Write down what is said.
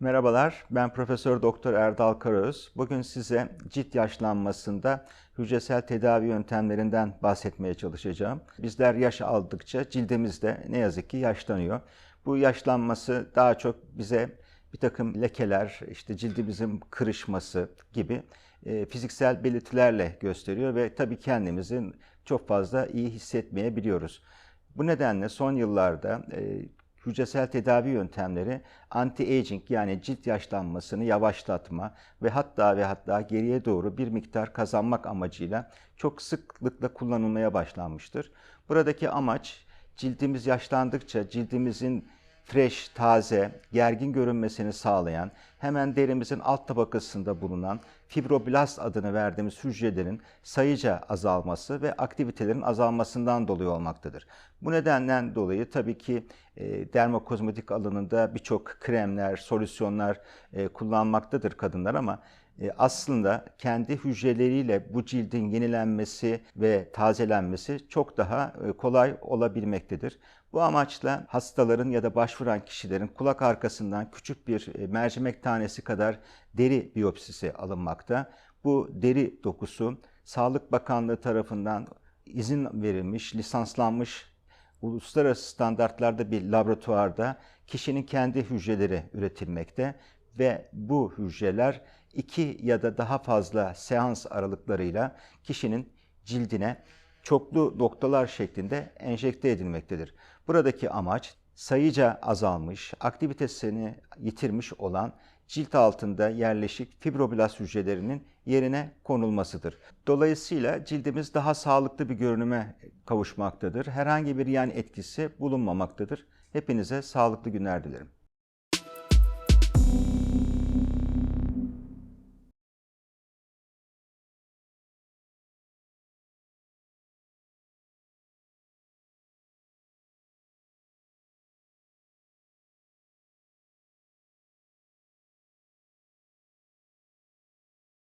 Merhabalar, ben Profesör Doktor Erdal Karöz. Bugün size cilt yaşlanmasında hücresel tedavi yöntemlerinden bahsetmeye çalışacağım. Bizler yaş aldıkça cildimiz de ne yazık ki yaşlanıyor. Bu yaşlanması daha çok bize bir takım lekeler, işte cildimizin kırışması gibi e, fiziksel belirtilerle gösteriyor ve tabii kendimizi çok fazla iyi hissetmeyebiliyoruz. Bu nedenle son yıllarda e, hücresel tedavi yöntemleri anti-aging yani cilt yaşlanmasını yavaşlatma ve hatta ve hatta geriye doğru bir miktar kazanmak amacıyla çok sıklıkla kullanılmaya başlanmıştır. Buradaki amaç cildimiz yaşlandıkça cildimizin fresh, taze, gergin görünmesini sağlayan, hemen derimizin alt tabakasında bulunan fibroblast adını verdiğimiz hücrelerin sayıca azalması ve aktivitelerin azalmasından dolayı olmaktadır. Bu nedenden dolayı tabii ki e, dermokozmetik alanında birçok kremler, solüsyonlar e, kullanmaktadır kadınlar ama e, aslında kendi hücreleriyle bu cildin yenilenmesi ve tazelenmesi çok daha e, kolay olabilmektedir. Bu amaçla hastaların ya da başvuran kişilerin kulak arkasından küçük bir mercimek tanesi kadar deri biyopsisi alınmakta. Bu deri dokusu Sağlık Bakanlığı tarafından izin verilmiş, lisanslanmış uluslararası standartlarda bir laboratuvarda kişinin kendi hücreleri üretilmekte ve bu hücreler iki ya da daha fazla seans aralıklarıyla kişinin cildine çoklu noktalar şeklinde enjekte edilmektedir. Buradaki amaç sayıca azalmış, aktivitesini yitirmiş olan cilt altında yerleşik fibroblast hücrelerinin yerine konulmasıdır. Dolayısıyla cildimiz daha sağlıklı bir görünüme kavuşmaktadır. Herhangi bir yan etkisi bulunmamaktadır. Hepinize sağlıklı günler dilerim.